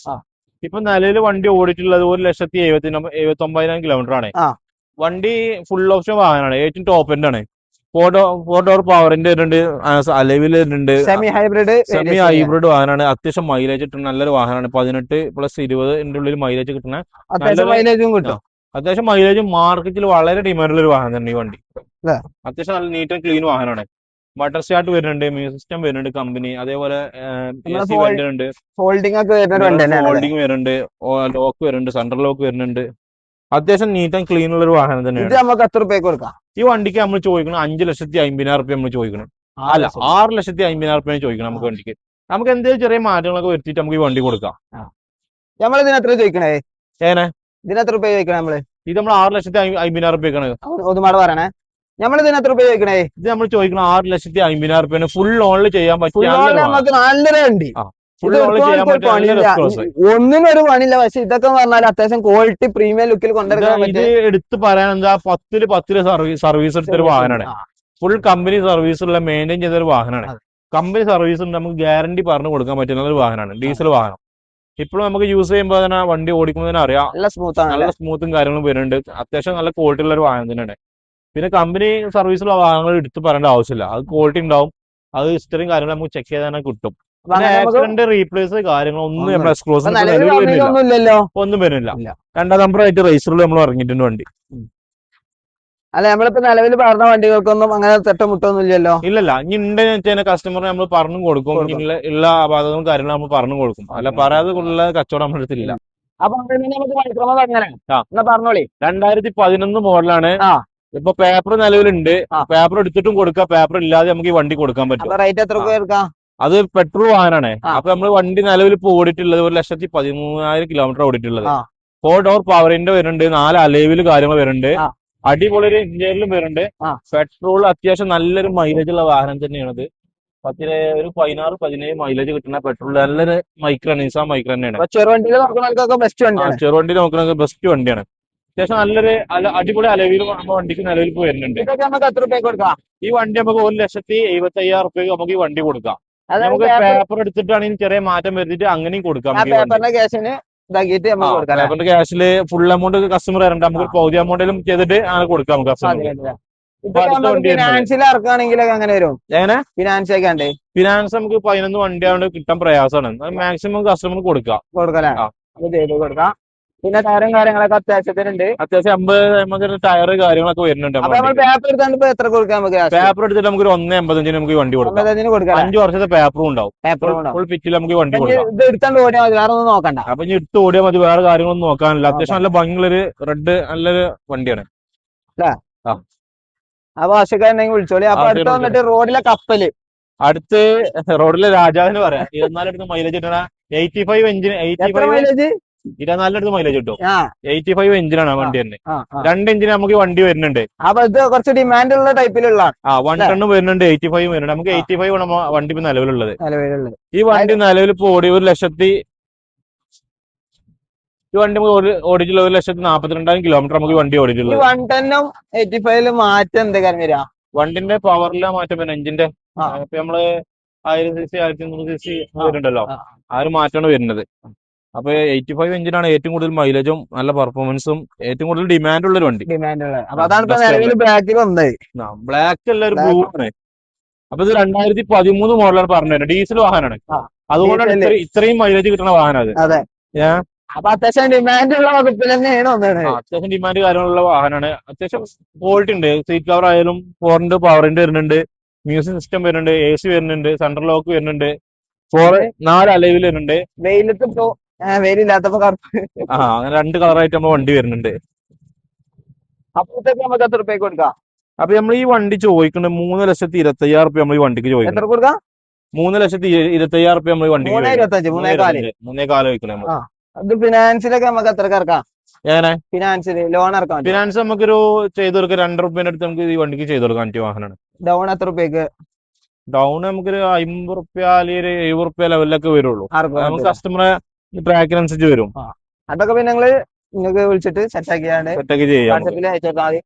ഇപ്പൊ നിലവിൽ വണ്ടി ഓടിയിട്ടുള്ളത് ഒരു ലക്ഷത്തി എഴുപത്തി എഴുപത്തി ഒമ്പതിനായിരം കിലോമീറ്റർ ആണ്. വണ്ടി ഫുൾ ഓപ്ഷൻ വാഹനമാണ്. ഏറ്റവും ടോപ്പ് എൻഡ് ആണ്. ഫോർ ഡോർ പവറിന്റെ വരുന്നുണ്ട്. അലവിൽ വരുന്നുണ്ട്. സെമി ഹൈബ്രിഡ് സെമി ഹൈബ്രിഡ് വാഹനമാണ്. അത്യാവശ്യം മൈലേജ് കിട്ടുന്ന നല്ലൊരു വാഹനമാണ്. പതിനെട്ട് പ്ലസ് ഇരുപതിന്റെ ഉള്ളിൽ മൈലേജ് കിട്ടുന്ന മൈലേജും കിട്ടും. അത്യാവശ്യം മൈലേജ് മാർക്കറ്റിൽ വളരെ ഡിമാൻഡുള്ള ഒരു വാഹനം തന്നെ ഈ വണ്ടി? അത്യാവശ്യം നല്ല നീറ്റ് ആൻഡ് ക്ലീൻ വാഹനമാണ്. ബട്ടർ സ്റ്റാർട്ട് വരുന്നുണ്ട് മ്യൂസിക് സിസ്റ്റം വരുന്നുണ്ട് കമ്പനി അതേപോലെ വരുന്നുണ്ട് ഫോൾഡിംഗ് ഒക്കെ ഹോൾഡിംഗ് വരുന്നുണ്ട്. ലോക്ക് വരുന്നുണ്ട്. സെൻട്രൽ ലോക്ക് വരുന്നുണ്ട്. അത്യാവശ്യം നീറ്റ് ആൻഡ് ക്ലീൻ ഉള്ള ഒരു വാഹനം തന്നെയാണ്. നമുക്ക് എത്ര രൂപയ്ക്ക് കൊടുക്കാം? ഈ വണ്ടിക്ക് നമ്മൾ ചോദിക്കണം അഞ്ച് ലക്ഷത്തി അമ്പതിനായിരം റുപ്യ നമ്മൾ ചോദിക്കണം അല്ല ആറ് ലക്ഷത്തി അമ്പതിനായിരം റുപ്യ ചോദിക്കണം നമുക്ക് വണ്ടിക്ക്. നമുക്ക് എന്തെങ്കിലും ചെറിയ മാറ്റങ്ങളൊക്കെ വരുത്തിയിട്ട് നമുക്ക് ഈ വണ്ടി കൊടുക്കാം. നമ്മൾ ഇതിനെത്ര ചോദിക്കണേ? ഏനെ? ഇതിനെത്ര രൂപ ചോദിക്കണേ നമ്മൾ? ഇത് നമ്മൾ ആറ് ലക്ഷത്തി അമ്പ- അമ്പതിനായിരം റുപ്യക്കാണ് ഒന്നുമാട് പറയണേ. നമ്മൾ ഇതിന് എത്ര രൂപ ചോദിക്കണേ? ഇത് നമ്മൾ ചോദിക്കണം ആറ് ലക്ഷത്തി അമ്പതിനായിരം റുപ്യാണ് ഫുൾ ഓണിൽ ചെയ്യാൻ പറ്റും നല്ലൊരു വണ്ടി. ഫുൾ പണില്ല. ഒന്നിനും ഒരു പണിയില്ല. പക്ഷെ ഇതൊക്കെ പറഞ്ഞാൽ അത്യാവശ്യം ക്വാളിറ്റി പ്രീമിയം ലുക്കിൽ കൊണ്ടുവരാൻ ഇത് എടുത്ത് പറയാൻ എന്താ പത്തിൽ പത്തിൽ സർവീസ് സർവീസ് എടുത്ത ഒരു വാഹനമാണ് ഫുൾ കമ്പനി സർവീസ് ഉള്ള മെയിന്റെയിൻ ചെയ്ത ഒരു വാഹനമാണ് കമ്പനി സർവീസ് ഉണ്ട് നമുക്ക് ഗ്യാരണ്ടി പറഞ്ഞു കൊടുക്കാൻ പറ്റുന്ന ഒരു വാഹനമാണ് ഡീസൽ വാഹനം. ഇപ്പോഴും നമുക്ക് യൂസ് ചെയ്യുമ്പോൾ തന്നെ വണ്ടി ഓടിക്കുമ്പോൾ തന്നെ അറിയാം. നല്ല സ്മൂത്ത് നല്ല സ്മൂത്തും കാര്യങ്ങളും വരുന്നുണ്ട്. അത്യാവശ്യം നല്ല ക്വാളിറ്റി ഉള്ള ഒരു വാഹനം തന്നെയാണ്. പിന്നെ കമ്പനി സർവീസുള്ള വാഹനങ്ങൾ എടുത്ത് പറയേണ്ട ആവശ്യമില്ല. അത് ക്വാളിറ്റി ഉണ്ടാവും. അത് ഹിസ്റ്ററിയും കാര്യങ്ങളും നമുക്ക് ചെക്ക് ചെയ്ത് തന്നെ കിട്ടും. റീപ്ലേസ് കാര്യങ്ങളൊന്നും ഒന്നും വരുന്നില്ല. രണ്ടാം നമ്പർ ആയിട്ട് റേസറിൽ നമ്മൾ ഇറങ്ങിയിട്ടുണ്ട് വണ്ടി. അല്ല നമ്മളിപ്പോ നിലവിൽ പറഞ്ഞ വണ്ടികൾക്കൊന്നും അങ്ങനെ തെട്ടുമുട്ടൊന്നും ഇല്ലല്ലോ? ഇല്ലല്ല. ഇനി ഉണ്ട് വെച്ചാൽ കസ്റ്റമർ നമ്മൾ പറഞ്ഞു കൊടുക്കും. ഉള്ള എല്ലാ അപാകതകളും കാര്യങ്ങളും നമ്മൾ പറഞ്ഞു കൊടുക്കും. അല്ല പറയാതെ ഉള്ള കച്ചവടം നമ്മുടെ അടുത്തില്ല അപ്പൊ നമുക്ക്. പറഞ്ഞോളി. രണ്ടായിരത്തി പതിനൊന്ന് മോഡലാണ്. ഇപ്പൊ പേപ്പർ നിലവിലുണ്ട്. പേപ്പർ എടുത്തിട്ടും കൊടുക്കാം. പേപ്പർ ഇല്ലാതെ നമുക്ക് ഈ വണ്ടി കൊടുക്കാൻ പറ്റും. റേറ്റ് എത്ര അത് പെട്രോൾ വാഹനമാണ്. അപ്പൊ നമ്മൾ വണ്ടി നിലവിൽ ഇപ്പൊ ഓടിയിട്ടുള്ളത് ഒരു ലക്ഷത്തി പതിമൂന്നായിരം കിലോമീറ്റർ ഓടിയിട്ടുള്ളത്. ഫോർ ഡോർ പവറിന്റെ വരുന്നുണ്ട് നാല് അലേവിൽ കാര്യങ്ങൾ വരുന്നുണ്ട്. അടിപൊളി ഒരു ഇന്ത്യയിലും വരുന്നുണ്ട്. പെട്രോൾ അത്യാവശ്യം നല്ലൊരു മൈലേജ് ഉള്ള വാഹനം തന്നെയാണ് തന്നെയാണത് പത്തിന് ഒരു പതിനാറ് പതിനേഴ് മൈലേജ് കിട്ടുന്ന പെട്രോൾ നല്ലൊരു മൈക്രോ നിസാ മൈക്ര തന്നെയാണ്. വണ്ടിയാണ്. ചെറുവണ്ടി നോക്കുന്ന ബെസ്റ്റ് വണ്ടിയാണ്. അത്യാവശ്യം നല്ലൊരു അടിപൊളി നമ്മുടെ വണ്ടിക്ക് നിലവിൽ വരുന്നുണ്ട്. ഈ വണ്ടി നമുക്ക് ഒരു ലക്ഷത്തി എഴുപത്തി അയ്യായിരം റുപ്യക്ക് നമുക്ക് ഈ വണ്ടി കൊടുക്കാം. നമുക്ക് പേപ്പർ- എടുത്തിട്ടാണെങ്കിൽ ചെറിയ മാറ്റം വരുത്തിട്ട് അങ്ങനെയും കൊടുക്കാം. പേപ്പറിന്റെ ക്യാഷിന് ഇതാക്കിയിട്ട് നമുക്ക് കൊടുക്കാം പേപ്പറിന്റെ ക്യാഷിൽ ഫുൾ എമൗണ്ട് കസ്റ്റമർ തരണ്ട നമുക്ക് പൗതി എമൗണ്ടിലും ചെയ്തിട്ട് അങ്ങനെ കൊടുക്കാം കസ്റ്റമർ. ഫിനാൻസിൽ ഇറക്കുകയാണെങ്കിലൊക്കെ അങ്ങനെ വരും. എങ്ങനെ? ഫിനാൻസ് ഒക്കെ ഉണ്ട് ഫിനാൻസ് നമുക്ക് പതിനൊന്ന് വണ്ടി ആയതുകൊണ്ട് കിട്ടാൻ പ്രയാസമാണ് മാക്സിമം കസ്റ്റമർ കൊടുക്കാം. കൊടുക്കാം. പിന്നെ ടയറും കാര്യങ്ങളൊക്കെ അത്യാവശ്യത്തിനുണ്ട്. അത്യാവശ്യം അമ്പത് നമുക്ക് ടയർ കാര്യങ്ങളൊക്കെ വരുന്നുണ്ട് അപ്പൊ നമ്മൾ പേപ്പർ എടുത്താണ്ട് ഇപ്പൊ എത്ര കൊടുക്കാം നമുക്ക് പേപ്പർ എടുത്തിട്ട് നമുക്ക് ഒരു ഒന്ന് എൺപത്തഞ്ചിന് നമുക്ക് വണ്ടി കൊടുക്കാം. കൊടുക്കാം അഞ്ചു വർഷത്തെ പേപ്പറും ഉണ്ടാവും. ഫുൾ പിറ്റിൽ നമുക്ക് വണ്ടി കൊടുക്കാം. ഇത് എടുത്താണ്ട് ഓടിയാൽ മതി വേറെ ഒന്നും നോക്കണ്ട. അപ്പൊ ഇനി എടുത്ത് ഓടിയാൽ മതി വേറെ കാര്യങ്ങളൊന്നും നോക്കാനില്ല. അത്യാവശ്യം നല്ല ഭംഗിയുള്ളൊരു റെഡ് നല്ലൊരു വണ്ടിയാണ്. അപ്പൊ ആവശ്യക്കാരുണ്ടെങ്കിൽ വിളിച്ചോളി. അപ്പൊ ആ, അടുത്ത് വന്നിട്ട് റോഡിലെ കപ്പൽ. അടുത്ത് റോഡിലെ രാജാവിന് പറയാം. ഇരുപത്തിനാലടുത്ത് മൈലേജ് കിട്ടണ എയ്റ്റി ഫൈവ് എഞ്ചിന് എയ്റ്റി ഫൈവ് മൈലേജ് ഇരുപത്തിനാലടുത്ത് മൈലേജ് കിട്ടും. എയ്റ്റി ഫൈവ് എഞ്ചിനാണ് വണ്ടി തന്നെ. രണ്ട് എഞ്ചിന് നമുക്ക് വണ്ടി വരുന്നുണ്ട്. അപ്പൊ ഇത് കുറച്ച് ഡിമാൻഡ് ഉള്ള ടൈപ്പിലുള്ള ആ വൺ ടണ്ണും വരുന്നുണ്ട് എയ്റ്റി ഫൈവ് വരുന്നുണ്ട്. നമുക്ക്. എയ്റ്റി ഫൈവ് ആണ് വണ്ടി ഇപ്പൊ നിലവിലുള്ളത്. ഈ വണ്ടി നിലവിൽ ഇപ്പൊ ഓടി ഒരു ലക്ഷത്തി ഈ വണ്ടി നമുക്ക് ഓടിച്ചുള്ള ഒരു ലക്ഷത്തി നാപ്പത്തിരണ്ടായിരം കിലോമീറ്റർ നമുക്ക് വണ്ടി ഈ ഓടിയിട്ടുള്ളത്. വൺ ടണ്ണും എയ്റ്റി ഫൈവിൽ മാറ്റം എന്താ കാര്യം വരിക വണ്ടിന്റെ പവറിലെ മാറ്റം പിന്നെ എഞ്ചിന്റെ നമ്മൾ ആയിരം സി സി ആയിരത്തി നൂറ് സി സി വരുന്നുണ്ടല്ലോ. ആ. ഒരു മാറ്റമാണ് വരുന്നത്. അപ്പൊ എയ്റ്റി ഫൈവ് എഞ്ചിനാണ് ഏറ്റവും കൂടുതൽ മൈലേജും നല്ല പെർഫോമൻസും ഏറ്റവും കൂടുതൽ ഡിമാൻഡ് ഉള്ള ഒരു വണ്ടി. ബ്ലാക്ക് അല്ല ഒരു. ബ്ലൂ ആണ്. അപ്പൊ ഇത് രണ്ടായിരത്തി പതിമൂന്ന് മോഡലാണ് പറഞ്ഞത് ഡീസൽ വാഹനമാണ്. അതുകൊണ്ടാണ് ഇത്ര- ഇത്രയും മൈലേജ് കിട്ടുന്ന വാഹനം അത്? അപ്പൊ അത്യാവശ്യം ഡിമാൻഡ് ഉള്ള വകുപ്പിൽ തന്നെയാണ് അത്യാവശ്യം ഡിമാൻഡ് കാര്യങ്ങളുള്ള വാഹനമാണ് അത്യാവശ്യം ക്വാളിറ്റി ഉണ്ട്. സീറ്റ് കവർ ആയാലും ഫോറിന്റെ പവറിന്റെ വരുന്നുണ്ട്. മ്യൂസിക് സിസ്റ്റം വരുന്നുണ്ട് എ സി വരുന്നുണ്ട് സെൻട്രൽ ലോക്ക് വരുന്നുണ്ട്. ഫോർ നാല് അലവിൽ വരുന്നുണ്ട്. വെയിലത്ത് വെയിലില്ലാത്തപ്പോ കറുപ്പ് ആ അങ്ങനെ രണ്ട് കളറായിട്ട് നമ്മൾ വണ്ടി വരുന്നുണ്ട്. അപ്പോഴത്തേക്ക് നമുക്ക് എത്ര റുപ്യ കൊടുക്കാം? അപ്പൊ നമ്മൾ ഈ വണ്ടി ചോദിക്കുന്നത് മൂന്ന് ലക്ഷത്തി ഇരുപത്തി അയ്യായിരം റുപ്യ നമ്മൾ ഈ വണ്ടിക്ക് എത്ര കൊടുക്കാം? മൂന്ന് ലക്ഷത്തി ഇരു- ഇരുപത്തി അയ്യായിരം റുപ്യ നമ്മൾ ഈ വണ്ടിക്ക് മൂന്നേ ചോദിക്കുന്നത്. കാൽ. ആ. അത് ഫിനാൻസിലൊക്കെ നമുക്ക് എത്ര ഇറക്കാം? എങ്ങനെ? ഫിനാൻസിൽ ലോൺ ഇറക്കാം ഫിനാൻസ് നമുക്കൊരു ചെയ്തു കൊടുക്കുക രണ്ട് റുപ്യന്റെ അടുത്ത് നമുക്ക് ഈ വണ്ടിക്ക് ചെയ്തു കൊടുക്കാൻ പറ്റിയ വാഹനമാണ്. ഡൗൺ എത്ര റുപ്യക്ക് ഡൗൺ നമുക്കൊരു അമ്പത് റുപ്യ അല്ലെങ്കിൽ ഒരു എഴുപത് റുപ്യ ലെവലിലൊക്കെ വരുള്ളൂ. നമുക്ക് കസ്റ്റമറെ ട്രാക്കിനനുസരിച്ച് വരും. അതൊക്കെ പിന്നെ ഞങ്ങൾ നിങ്ങൾക്ക് വിളിച്ചിട്ട് സെറ്റ് ആക്കിയാണ്. വാട്സപ്പിൽ അയച്ചാൽ മതി.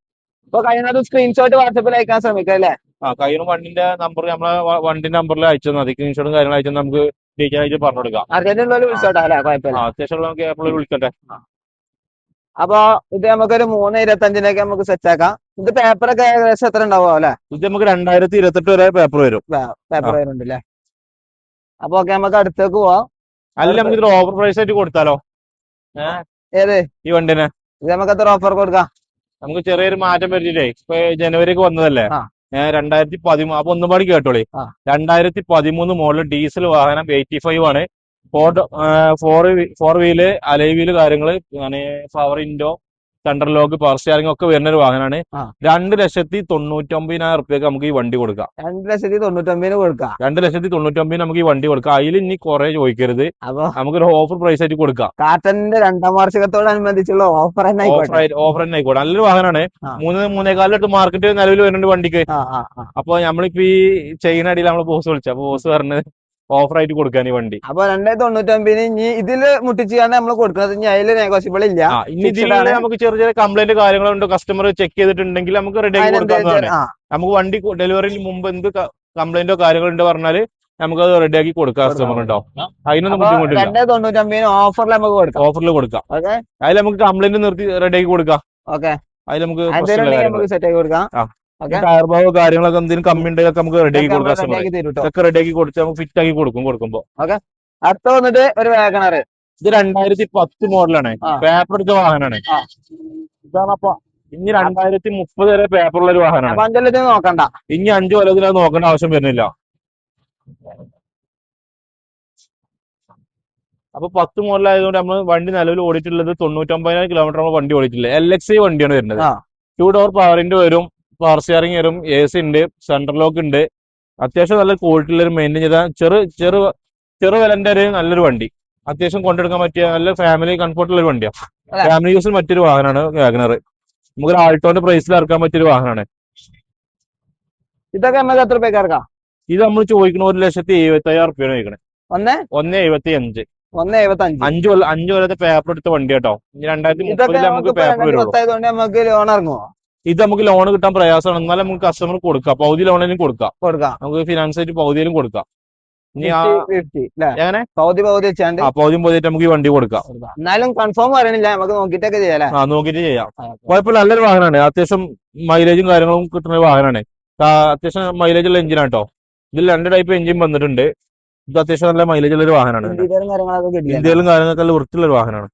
ഇപ്പൊ കഴിയുന്നത് സ്ക്രീൻഷോട്ട് വാട്സപ്പിൽ അയക്കാൻ ശ്രമിക്കാം അല്ലേ? ആ കയ്യിലും വണ്ടിന്റെ നമ്പർ നമ്മളെ വണ്ടിന്റെ നമ്പറിൽ അയച്ചു മതി. സ്ക്രീൻഷോട്ടും കാര്യങ്ങളും അയച്ചു നമുക്ക് ഡീറ്റെയിൽ ആയിട്ട് പറഞ്ഞു കൊടുക്കാം. അർജന്റ് ഉള്ളവർ വിളിച്ചോട്ടെ അല്ലേ? കുഴപ്പമില്ല. അത്യാവശ്യമുള്ള എപ്പോഴും വിളിക്കട്ടെ. അപ്പൊ ഇത് നമുക്കൊരു മൂന്ന് ഇരുപത്തഞ്ചിനൊക്കെ നമുക്ക് സെറ്റ് ആക്കാം. ഇത് പേപ്പറൊക്കെ ഏകദേശം എത്ര ഉണ്ടാവും അല്ലെ? ഇത് നമുക്ക് രണ്ടായിരത്തി ഇരുപത്തെട്ട് വരെ പേപ്പർ വരും. പേപ്പർ. വരുന്നുണ്ട് അല്ലേ? അപ്പൊ ഓക്കെ നമുക്ക് അടുത്തേക്ക് പോവാം. അതിൽ നമുക്ക് ഓവർ പ്രൈസ് ആയിട്ട് കൊടുത്താലോ? ഏത്? ഈ വണ്ടിനെ. നമുക്ക് എത്ര ഓഫർ കൊടുക്കാം. നമുക്ക് ചെറിയൊരു മാറ്റം വരുത്തിട്ടേ ഇപ്പൊ ജനുവരിക്ക് വന്നതല്ലേ? ഞാൻ ഏഹ് രണ്ടായിരത്തി പതിമൂന്ന് അപ്പൊ ഒന്നും പാടി കേട്ടോളി. രണ്ടായിരത്തി പതിമൂന്ന് മോഡൽ ഡീസൽ വാഹനം എയ്റ്റി ഫൈവ് ആണ് four four four wheel alloy wheel കാര്യങ്ങൾ പവർ ഇൻഡോ സെൻട്രൽ ലോക്ക് പവർ സ്റ്റിയറിംഗ് ഒക്കെ വരുന്ന ഒരു വാഹനമാണ്. രണ്ട് ലക്ഷത്തി തൊണ്ണൂറ്റൊമ്പതിനായിരം റുപ്യക്ക് നമുക്ക് ഈ വണ്ടി കൊടുക്കാം. രണ്ട് ലക്ഷത്തി തൊണ്ണൂറ്റൊമ്പതിന് കൊടുക്കാം. രണ്ട് ലക്ഷത്തി തൊണ്ണൂറ്റൊമ്പതിന് നമുക്ക് ഈ വണ്ടി കൊടുക്കാം. അതിൽ ഇനി കുറെ ചോദിക്കരുത്. അപ്പൊ നമുക്കൊരു ഓഫർ പ്രൈസ് ആയിട്ട് കൊടുക്കാം. കാറ്റന്റെ രണ്ടാം വാർഷികത്തോടനുബന്ധിച്ചുള്ള ഓഫർ ഓഫർ തന്നെ ആയിക്കോട്ടെ. നല്ലൊരു വാഹനമാണ് മൂന്ന് മൂന്ന് മൂന്നേകാലിലോട്ട് മാർക്കറ്റ് നിലവിൽ വരുന്നുണ്ട് വണ്ടിക്ക്. അപ്പൊ നമ്മളിപ്പോ ഈ ചെയ്യുന്ന അടിയിൽ നമ്മൾ ബോസ് വിളിച്ചു. അപ്പൊ ബോസ് പറഞ്ഞത് ഓഫർ ആയിട്ട് കൊടുക്കാൻ ഈ വണ്ടി. അപ്പൊ രണ്ടേ തൊണ്ണൂറ്റൊമ്പതിന് ഇനി ഇതിൽ മുട്ടിച്ചാണ് നമ്മൾ കൊടുക്കുന്നത് ഇനി അതിൽ നെഗോസിബിൾ ഇല്ല. ആ ഇനി നമുക്ക് ചെറിയ ചെറിയ കംപ്ലൈന്റ് കാര്യങ്ങളുണ്ട്. കസ്റ്റമർ ചെക്ക് ചെയ്തിട്ടുണ്ടെങ്കിൽ നമുക്ക് റെഡി ആക്കി കൊടുക്കാവുന്നതാണ്. നമുക്ക് വണ്ടി ഡെലിവറിയിൽ മുമ്പ് എന്ത് കംപ്ലൈന്റോ കാര്യങ്ങളുണ്ട് പറഞ്ഞാൽ നമുക്ക് അത് റെഡി ആക്കി കൊടുക്കാം കസ്റ്റമർ ഉണ്ടോ അതിനൊന്നും ബുദ്ധിമുട്ടില്ല. രണ്ടേ തൊണ്ണൂറ്റൊമ്പതിന് ഓഫറിൽ നമുക്ക് കൊടുക്കാം. ഓഫറിൽ കൊടുക്കാം. ഓക്കെ. അതിൽ നമുക്ക് കംപ്ലൈന്റ് നിർത്തി റെഡി ആക്കി കൊടുക്കാം. ഓക്കെ. അതിൽ നമുക്ക് സെറ്റ് ആക്കി കൊടുക്കാം. ടയർ ഭാഗോ കാര്യങ്ങളൊക്കെ എന്തെങ്കിലും കമ്മി ഉണ്ടെങ്കിൽ നമുക്ക് റെഡി ആക്കി കൊടുക്കാം തരും റെഡി ആക്കി കൊടുത്ത് നമുക്ക് ഫിറ്റ് ആക്കി കൊടുക്കും കൊടുക്കുമ്പോ. അടുത്ത വന്നിട്ട് ഒരു വാഗണർ ഇത് രണ്ടായിരത്തി പത്ത് മോഡലാണ്. പേപ്പർ എടുത്ത വാഹനമാണ്. അപ്പൊ ഇനി രണ്ടായിരത്തി മുപ്പത് വരെ പേപ്പറുള്ള ഒരു വാഹനമാണ് അപ്പൊ അഞ്ചല്ലത്തിന് നോക്കണ്ട. ഇനി അഞ്ചു കൊല്ലത്തിൽ അത് നോക്കേണ്ട ആവശ്യം വരുന്നില്ല. അപ്പൊ പത്ത് മോഡലായതുകൊണ്ട് നമ്മൾ വണ്ടി നിലവിൽ ഓടിയിട്ടുള്ളത് തൊണ്ണൂറ്റൊമ്പതിനായിരം കിലോമീറ്റർ നമ്മൾ വണ്ടി ഓടിയിട്ടില്ല? എൽ എക്സ് ഐ വണ്ടിയാണ് വരുന്നത്. ടു ഡോർ പവറിന്റെ വരും. പവർ സ്റ്റിയറിംഗ് വരും എ സി ഉണ്ട് സെൻട്രൽ ലോക്ക് ഉണ്ട് അത്യാവശ്യം നല്ല ക്വാളിറ്റി ഉള്ള ഒരു മെയിന്റെയിൻ ചെയ്ത ചെറു ചെറു ചെറു വിലന്റെ ഒരു നല്ലൊരു വണ്ടി. അത്യാവശ്യം കൊണ്ടെടുക്കാൻ പറ്റിയ നല്ല ഫാമിലി കംഫർട്ടുള്ള ഒരു വണ്ടിയാണ്? ഫാമിലി യൂസിന് പറ്റിയൊരു വാഹനമാണ് വാഗനർ നമുക്ക് ആൾട്ടോന്റെ പ്രൈസിൽ ഇറക്കാൻ പറ്റിയൊരു വാഹനമാണ് ഇതൊക്കെ നമുക്ക് എത്ര ഇറക്കാം ഇത് നമ്മൾ ചോദിക്കുന്ന ഒരു ലക്ഷത്തി എഴുപത്തി അയ്യായിരം റുപ്യാണ് ചോദിക്കണേ. ഒന്ന്? ഒന്ന് എഴുപത്തി അഞ്ച് ഒന്ന് എഴുപത്തി അഞ്ച് അഞ്ചു കൊല്ലം അഞ്ചു കൊല്ലത്തെ പേപ്പർ എടുത്ത വണ്ടി കേട്ടോ. രണ്ടായിരത്തി മുപ്പതിൽ നമുക്ക് പേപ്പർ നമുക്ക് ലോൺ ഇറങ്ങുമോ ഇത് നമുക്ക് ലോൺ കിട്ടാൻ പ്രയാസമാണ്. എന്നാലും നമുക്ക് കസ്റ്റമർ കൊടുക്കാം. പൗതി ലോണിലും കൊടുക്കാം. കൊടുക്കാം. നമുക്ക് ഫിനാൻസ് ആയിട്ട് പൗതിയിലും കൊടുക്കാം. എങ്ങനെ? പൗതി പൗതി വെച്ചാണ്ട് നമുക്ക് ഈ വണ്ടി കൊടുക്കാം. എന്നാലും കൺഫേം പറയണില്ല. നമുക്ക് നോക്കിട്ടൊക്കെ ചെയ്യാം ആ നോക്കിയിട്ട് ചെയ്യാം. കുഴപ്പമില്ല. നല്ലൊരു വാഹനമാണ്. അത്യാവശ്യം മൈലേജും കാര്യങ്ങളും കിട്ടുന്ന ഒരു വാഹനമാണ്. അത്യാവശ്യം മൈലേജ് ഉള്ള എഞ്ചിനാണ് കേട്ടോ ഇതിൽ രണ്ട് ടൈപ്പ് എഞ്ചിൻ വന്നിട്ടുണ്ട്. ഇത് അത്യാവശ്യം നല്ല മൈലേജ് ഉള്ള ഒരു വാഹനമാണ്. ഇന്ത്യയിലും കാര്യങ്ങളൊക്കെ നല്ല വൃത്തിയുള്ള ഒരു വാഹനമാണ്.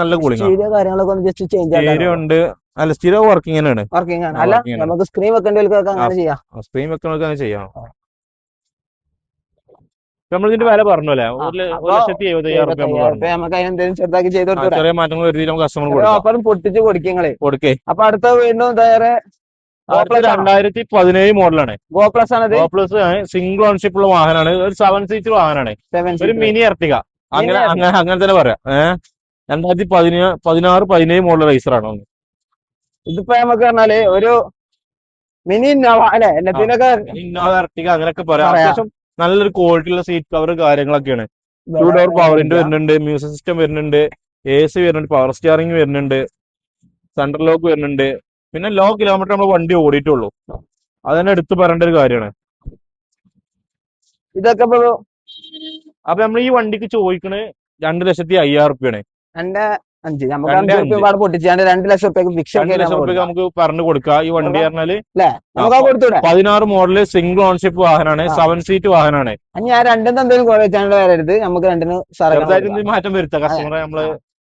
നല്ല കൂളിംഗ് ആണ്. ഉണ്ട്. അല്ല സ്റ്റീരിയോ വർക്കിംഗ് തന്നെയാണ്. വർക്കിംഗ് ആണ്. അല്ല ആണ്. നമുക്ക് സ്ക്രീൻ വെക്കേണ്ടവർക്കൊക്കെ അങ്ങനെ ചെയ്യാം. സ്ക്രീൻ അങ്ങനെ ചെയ്യാം. നമ്മൾ ഇതിന്റെ വില പറഞ്ഞു അല്ലേ? ഒരു ലക്ഷത്തി ചെറുതാക്കി ചെയ്ത് ചെറിയ മാറ്റങ്ങൾ വരുത്തി നമുക്ക് കസ്റ്റമർ കൊടുക്കാം. പൊട്ടിച്ച് കൊടുക്കങ്ങളെ കൊടുക്കേ. അപ്പൊ അടുത്ത വീണ്ടും വേറെ രണ്ടായിരത്തി പതിനേഴ് മോഡലാണ്. ഗോ പ്ലസ് ആണത്? ഗോ പ്ലസ് സിംഗിൾ ഓൺഷിപ്പ് ഉള്ള വാഹനമാണ്. ഒരു സെവൻ സീറ്റ് വാഹനമാണ്. ഒരു മിനി എർട്ടിക അങ്ങനെ അങ്ങനെ അങ്ങനെ തന്നെ പറയാം. ഏഹ് രണ്ടായിരത്തി പതിനേഴ് പതിനാറ് പതിനേഴ് മോഡൽ റൈസറാണ് ഒന്ന്. ഇതിപ്പോ നമുക്ക് പറഞ്ഞാൽ ഒരു മിനി ഇന്നോവ അല്ലെ? എല്ലാത്തിനൊക്കെ ഇന്നോവ ഇറട്ടിക അങ്ങനെയൊക്കെ പറയാം. അത്യാവശ്യം നല്ലൊരു ക്വാളിറ്റി ഉള്ള സീറ്റ് കവർ കാര്യങ്ങളൊക്കെയാണ്. ടൂ ഡോർ പവറിന്റെ വരുന്നുണ്ട് മ്യൂസിക് സിസ്റ്റം വരുന്നുണ്ട് എ സി വരുന്നുണ്ട് പവർ സ്റ്റിയറിംഗ് വരുന്നുണ്ട് സെൻട്രൽ ലോക്ക് വരുന്നുണ്ട്. പിന്നെ ലോ കിലോമീറ്റർ നമ്മൾ വണ്ടി ഓടിയിട്ടുള്ളൂ. അത് തന്നെ എടുത്തു പറയേണ്ട ഒരു കാര്യമാണ്. ഇതൊക്കെ അപ്പൊ നമ്മൾ ഈ വണ്ടിക്ക് ചോദിക്കണത് രണ്ട് ലക്ഷത്തി അയ്യായിരം റുപ്യാണ് രണ്ട് അഞ്ച്. നമുക്ക് അഞ്ച്. റുപ്യ പൊട്ടിച്ചാണ്ട് രണ്ട് ലക്ഷം റുപ്യക്ക് ഫിക്സ് നമുക്ക് പറഞ്ഞു കൊടുക്കാം. ഈ വണ്ടി പറഞ്ഞാൽ പതിനാറ് മോഡൽ സിംഗിൾ ഓൺഷിപ്പ് വാഹനമാണ്. സെവൻ സീറ്റ് വാഹനമാണ് ഞാൻ രണ്ടും എന്തെങ്കിലും കുറെ വെച്ചാണ്ട് വരരുത് നമുക്ക് രണ്ടിന് മാറ്റം വരുത്താം? കസ്റ്റമറെ നമ്മൾ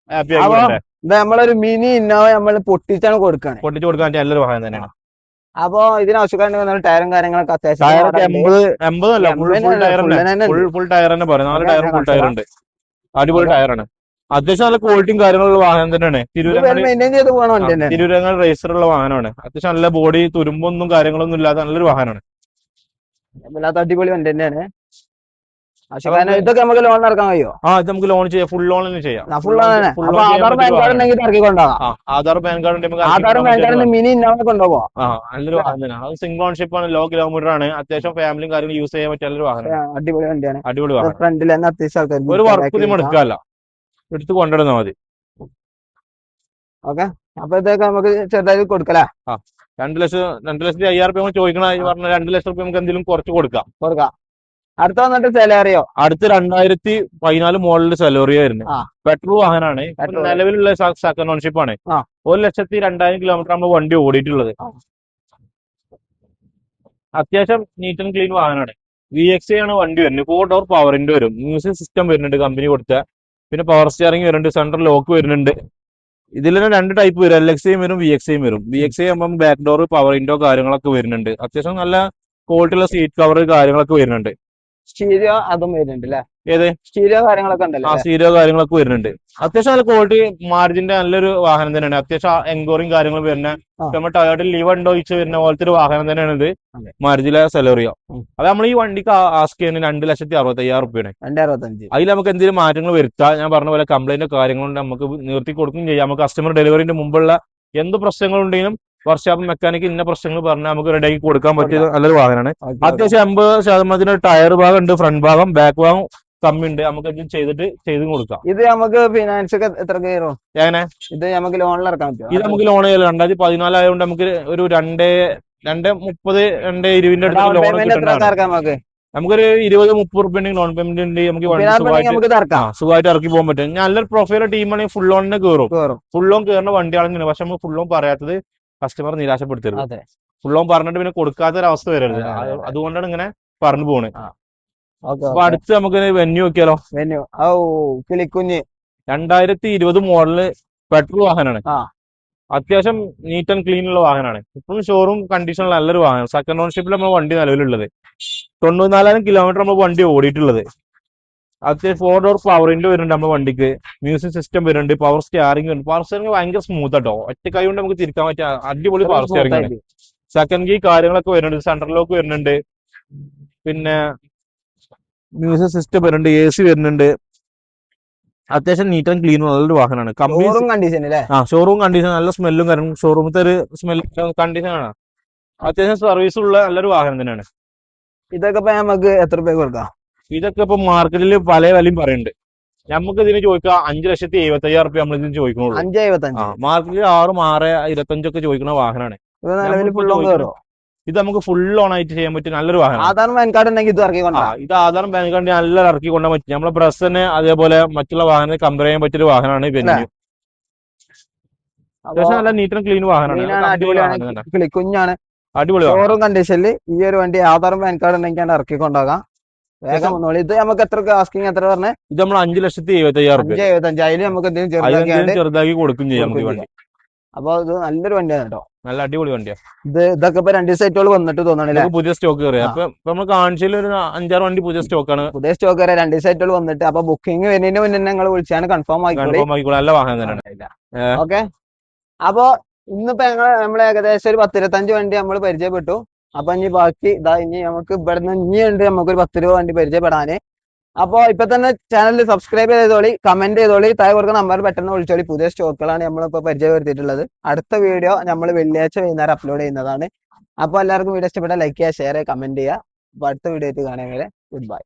ഹാപ്പി ആക്കി നമ്മളൊരു മിനി ഇന്നോവ നമ്മൾ പൊട്ടിച്ചാണ് കൊടുക്കാണ്. പൊട്ടിച്ച് കൊടുക്കാൻ നല്ലൊരു വാഹനം തന്നെയാണ്. അപ്പൊ ഇതിനാവശ്യം ടയറും കാര്യങ്ങളൊക്കെ അത്യാവശ്യം അടിപൊളി. ടയറാണ് അത്യാവശ്യം നല്ല ക്വാളിറ്റിയും കാര്യങ്ങളുള്ള വാഹനം തന്നെയാണ്. തന്നെ. തിരൂരങ്ങാടി റേസറുള്ള വാഹനമാണ്. അത്യാവശ്യം നല്ല ബോഡി തുരുമ്പൊന്നും കാര്യങ്ങളൊന്നും ഇല്ലാത്ത നല്ലൊരു വാഹനമാണ്. വല്ലാത്ത അടിപൊളി വണ്ടി തന്നെയാണ്. ഇതൊക്കെ നമുക്ക് ലോൺ ഇറക്കാൻ കഴിയോ? ആ ഇത് നമുക്ക് ലോൺ ചെയ്യാം. ഫുൾ ലോൺ ചെയ്യാം. ഫുൾ ആധാർ പാൻ കാർഡ് ഉണ്ടെങ്കിൽ ഇറക്കി കൊണ്ടുപോകാം. ആ Aadhaar PAN card Aadhaar PAN card mini Innova കൊണ്ടുപോകാം ആ നല്ലൊരു വാഹനം അത് സിംഗിൾ ഓൺഷിപ്പ് ആണ് ലോ കിലോമീറ്റർ ആണ്. അത്യാവശ്യം ഫാമിലിയും കാര്യങ്ങളും യൂസ് ചെയ്യാൻ പറ്റിയ നല്ലൊരു വാഹനം അടിപൊളി വണ്ടിയാണ്. അടിപൊളി വാഹനം. ഫ്രണ്ടിൽ തന്നെ അത്യാവശ്യം ഒരു വർക്ക് നമ്മൾ എടുക്കാല്ല എടുത്ത് കൊണ്ടുവന്നാൽ മതി. ഓക്കെ. അപ്പൊ ഇതൊക്കെ നമുക്ക് ചെറുതായി കൊടുക്കലാ? രണ്ട് ലക്ഷം രണ്ട് ലക്ഷത്തി അയ്യായിരം രൂപ ചോദിക്കണ പറഞ്ഞ രണ്ട് ലക്ഷം രൂപ നമുക്ക് എന്തെങ്കിലും കുറച്ച് കൊടുക്കാം. കൊടുക്കാം. അടുത്ത വന്നിട്ട് സെലറിയോ അടുത്ത് രണ്ടായിരത്തി പതിനാല് മോഡലിൽ സെലോറിയ ആയിരുന്നു. പെട്രോൾ വാഹനമാണ് നിലവിലുള്ള സെക്കൻഡ് ഓൺഷിപ്പ് ആണ്. ഒരു ലക്ഷത്തി രണ്ടായിരം കിലോമീറ്റർ നമ്മൾ വണ്ടി ഓടിയിട്ടുള്ളത്. അത്യാവശ്യം നീറ്റ് ആൻഡ് ക്ലീൻ വാഹനമാണ് വി എക്സ് ആണ് വണ്ടി വരുന്നത്. ഫോർ ഡോർ പവറിന്റെ വരും. മ്യൂസിക് സിസ്റ്റം വരുന്നുണ്ട് കമ്പനി കൊടുത്ത. പിന്നെ പവർ സ്റ്റിയറിംഗ് വരുന്നുണ്ട് സെൻട്രൽ ലോക്ക് വരുന്നുണ്ട്. ഇതിൽ തന്നെ രണ്ട് ടൈപ്പ് വരും. എൽ എക്സ് വരും വി എക്സ് വരും. വി എക്സ് ആകുമ്പോൾ ബാക്ക് ഡോർ പവർ ഇൻഡോ കാര്യങ്ങളൊക്കെ വരുന്നുണ്ട്. അത്യാവശ്യം നല്ല ക്വാളിറ്റി ഉള്ള സീറ്റ് കവർ കാര്യങ്ങളൊക്കെ വരുന്നുണ്ട്. സ്റ്റീരിയോ അതും വരുന്നുണ്ട് അല്ലേ ഏത്? സ്റ്റീരിയോ കാര്യങ്ങളൊക്കെ ഉണ്ടല്ലോ? ആ സ്റ്റീരിയോ കാര്യങ്ങളൊക്കെ വരുന്നുണ്ട്. അത്യാവശ്യം നല്ല ക്വാളിറ്റി മാർജിന്റെ നല്ലൊരു വാഹനം തന്നെയാണ്. അത്യാവശ്യം എൻക്വയറിയും കാര്യങ്ങളും വരുന്ന. നമ്മൾ ടയോട്ടിൽ ലീവ് ഉണ്ടോ ചോദിച്ചു വരുന്ന പോലത്തെ ഒരു വാഹനം തന്നെയാണ് ഇത്. മാർജിലെ സെലറിയോ അത് നമ്മൾ ഈ വണ്ടിക്ക് ആസ്ക് ചെയ്യുന്നത് രണ്ട് ലക്ഷത്തി അറുപത്തി അയ്യായിരം റുപ്യാണ് അതിൽ നമുക്ക് എന്തെങ്കിലും മാറ്റങ്ങൾ വരുത്താം ഞാൻ പറഞ്ഞ പോലെ കംപ്ലൈന്റ് കാര്യങ്ങളുണ്ട് നമുക്ക് നിർത്തി കൊടുക്കുകയും ചെയ്യാം. നമുക്ക് കസ്റ്റമർ ഡെലിവറിന്റെ മുമ്പുള്ള എന്ത് പ്രശ്നങ്ങളുണ്ടെങ്കിലും വർഷാപ്പ് മെക്കാനിക്ക് ഇന്ന പ്രശ്നങ്ങൾ പറഞ്ഞാൽ നമുക്ക് റെഡിയാക്കി കൊടുക്കാൻ പറ്റിയ നല്ലൊരു വാഹനമാണ്. അത്യാവശ്യം അമ്പത് ശതമാനത്തിന് ടയർ ഭാഗം ഉണ്ട് ഫ്രണ്ട് ഭാഗം ബാക്ക് ഭാഗം. കമ്മിയുണ്ട് നമുക്ക് ചെയ്തിട്ട് ചെയ്ത് കൊടുക്കാം. ഇത് നമുക്ക് ഫിനാൻസ് ഒക്കെ എത്ര കയറും എങ്ങനെ? ഇത് നമുക്ക് ലോണിൽ ഇറക്കാൻ പറ്റും ഇത് നമുക്ക് ലോൺ ചെയ്യാം രണ്ടായിരത്തി പതിനാലായതുകൊണ്ട് നമുക്ക് ഒരു രണ്ടേ രണ്ട് മുപ്പത് രണ്ട് ഇരുപതിന്റെ അടുത്ത് ലോൺ നമുക്കൊരു ഇരുപത് മുപ്പത് റുപ്യ ലോൺ പേയ്മെന്റ് ഉണ്ട്. നമുക്ക് സുഖമായിട്ട് ഇറക്കാം പോകാൻ പറ്റും. നല്ലൊരു പ്രൊഫൈൽ ടീമാണെങ്കിൽ ഫുൾ ലോണിന് കയറും. ഫുൾ ലോൺ കയറുന്ന വണ്ടിയാണെങ്കിൽ പക്ഷെ നമുക്ക് ഫുൾ ലോൺ പറയാത്തത് കസ്റ്റമർ നിരാശപ്പെടുത്തരുത്. ഫുൾ ലോൺ പറഞ്ഞിട്ട് പിന്നെ കൊടുക്കാത്ത ഒരു അവസ്ഥ വരരുത്. അതെ, അതെ, അത്. അതുകൊണ്ടാണ് ഇങ്ങനെ പറഞ്ഞു ഓക്കെ അപ്പൊ അടുത്ത് നമുക്ക് വെന്യൂ നോക്കിയാലോ? വെന്യൂ ഓ കിളിക്കുഞ്ഞ്. രണ്ടായിരത്തി ഇരുപത് മോഡൽ പെട്രോൾ വാഹനമാണ്. അത്യാവശ്യം നീറ്റ് ആൻഡ് ക്ലീൻ ഉള്ള വാഹനമാണ് ഇപ്പം ഷോറൂം കണ്ടീഷൻ നല്ലൊരു വാഹനം സെക്കൻഡ് ഓൺഷിപ്പിൽ നമ്മൾ വണ്ടി നിലവിലുള്ളത്. തൊണ്ണൂറ്റിനാലായിരം കിലോമീറ്റർ നമ്മൾ വണ്ടി ഓടിയിട്ടുള്ളത്. അത്യാവശ്യം ഫോർ ഡോർ പവർ വിൻഡോ വരുന്നുണ്ട് നമ്മുടെ വണ്ടിക്ക്. മ്യൂസിക് സിസ്റ്റം വരുന്നുണ്ട് പവർ സ്റ്റിയറിംഗ് വരുന്നുണ്ട്. പവർ സ്റ്റിയറിംഗ് ഭയങ്കര സ്മൂത്ത് ആട്ടോ. ഒറ്റ കൈ കൊണ്ട് നമുക്ക് തിരിക്കാൻ പറ്റിയ അടിപൊളി പവർ സ്റ്റിയറിംഗ് ആണ്. സെക്കൻഡ് കീ കാര്യങ്ങളൊക്കെ വരുന്നുണ്ട് സെൻട്രൽ ലോക്ക് വരുന്നുണ്ട്. പിന്നെ മ്യൂസിക് സിസ്റ്റം വരുന്നുണ്ട് എ സി വരുന്നുണ്ട്. അത്യാവശ്യം നീറ്റ് ആൻഡ് ക്ലീൻ നല്ലൊരു വാഹനമാണ്. ഷോറൂം കണ്ടീഷൻ ആ ഷോറൂം കണ്ടീഷൻ നല്ല സ്മെല്ലും കാര്യം ഷോറൂമത്തെ ഒരു സ്മെൽ കണ്ടീഷൻ ആണ്. അത്യാവശ്യം സർവീസ് ഉള്ള നല്ലൊരു വാഹനം തന്നെയാണ്. ഇതൊക്കെ ഇപ്പൊ നമുക്ക് എത്ര രൂപ കൊടുക്കാം? ഇതൊക്കെ ഇപ്പൊ മാർക്കറ്റിൽ പല വിലയും പറയുന്നുണ്ട് നമുക്ക് ഇതിന് ചോദിക്കാം അഞ്ചു ലക്ഷത്തി എഴുപത്തി അയ്യായിരം റുപ്യ നമ്മൾ ഇതിന് ചോദിക്കണുള്ളൂ. ആ മാർക്കറ്റിൽ ആറും ആറ് ഇരുപത്തഞ്ചൊക്കെ ചോദിക്കുന്ന വാഹനമാണ് ഇത് നമുക്ക് ഫുൾ ഓൺ ആയിട്ട് ചെയ്യാൻ പറ്റും നല്ലൊരു വാഹനം ആധാർ പാൻ കാർഡ് ഉണ്ടെങ്കിൽ ഇത് ഇറക്കി ഇത് ആധാരം പാൻ കാർഡ് നല്ല ഇറക്കി കൊണ്ടാൻ പറ്റും. നമ്മളെ ബ്രസ്സിന് അതേപോലെ മറ്റുള്ള വാഹനം കമ്പയർ ചെയ്യാൻ പറ്റിയൊരു വാഹനമാണ് വെന്യൂ അത്യാവശ്യം നല്ല നീറ്റ് ആൻഡ് ക്ലീൻ വാഹനമാണ്. കുഞ്ഞാണ്. അടിപൊളി ഷോറൂം കണ്ടീഷനിൽ ഈ ഒരു വണ്ടി ആധാർ പാൻ കാർഡ് ഉണ്ടെങ്കിൽ ഇറക്കി കൊണ്ടാകാം വേഗം വന്നോളി. ഇത് നമുക്ക് എത്ര ആസ്കിങ് എത്ര പറഞ്ഞേ? ഇത് നമ്മൾ അഞ്ചു ലക്ഷത്തി എഴുപത്തി അയ്യായിരം അതിൽ നമുക്ക് എന്തെങ്കിലും ചെറുതാക്കി കൊടുക്കും ചെയ്യാം നമുക്ക് വണ്ടി. അപ്പൊ ഇത് നല്ലൊരു വണ്ടിയാണ് കേട്ടോ. നല്ല അടിപൊളി വണ്ടിയാ. ഇത് ഇതൊക്കെ ഇപ്പൊ രണ്ട് സൈറ്റുകൾ വന്നിട്ട് തോന്നണില്ല? നമുക്ക് പുതിയ സ്റ്റോക്ക് കയറി. അപ്പൊ നമ്മൾ കാണിച്ചതിൽ ഒരു അഞ്ചാറ് വണ്ടി പുതിയ ആണ്. പുതിയ സ്റ്റോക്ക് വരെ രണ്ട് സൈറ്റുകൾ വന്നിട്ട്. അപ്പൊ ബുക്കിംഗ് വരുന്നതിന് മുന്നേ ഞങ്ങൾ വിളിച്ചാണ് കൺഫേം ആയിക്കോളി നല്ല വാഹനം തന്നെയാണ്. ഓക്കെ. അപ്പൊ ഇന്നിപ്പോ ഞങ്ങൾ നമ്മൾ ഏകദേശം ഒരു പത്തിരുപത്തഞ്ച് വണ്ടി നമ്മൾ പരിചയപ്പെട്ടു. അപ്പൊ ഇനി ബാക്കി ഇതാ ഇനി നമുക്ക് ഇവിടുന്ന് ഇനിയുണ്ട് നമുക്കൊരു പത്ത് രൂപ വണ്ടി പരിചയപ്പെടാന്. അപ്പൊ ഇപ്പൊ തന്നെ ചാനൽ സബ്സ്ക്രൈബ് ചെയ്തോളി കമന്റ് ചെയ്തോളി താഴെ കൊടുക്കുന്ന നമ്പർ പെട്ടെന്ന് വിളിച്ചോളി. പുതിയ സ്റ്റോക്കുകളാണ് നമ്മളിപ്പോ പരിചയപ്പെടുത്തിയിട്ടുള്ളത്. അടുത്ത വീഡിയോ നമ്മൾ വെള്ളിയാഴ്ച വൈകുന്നേരം അപ്ലോഡ് ചെയ്യുന്നതാണ്. അപ്പൊ എല്ലാവർക്കും വീഡിയോ ഇഷ്ടപ്പെട്ടാൽ ലൈക്ക് ചെയ്യുക ഷെയർ ചെയ്യുക കമന്റ് ചെയ്യുക. അപ്പൊ അടുത്ത വീഡിയോ കാണാൻ വരെ ഗുഡ് ബൈ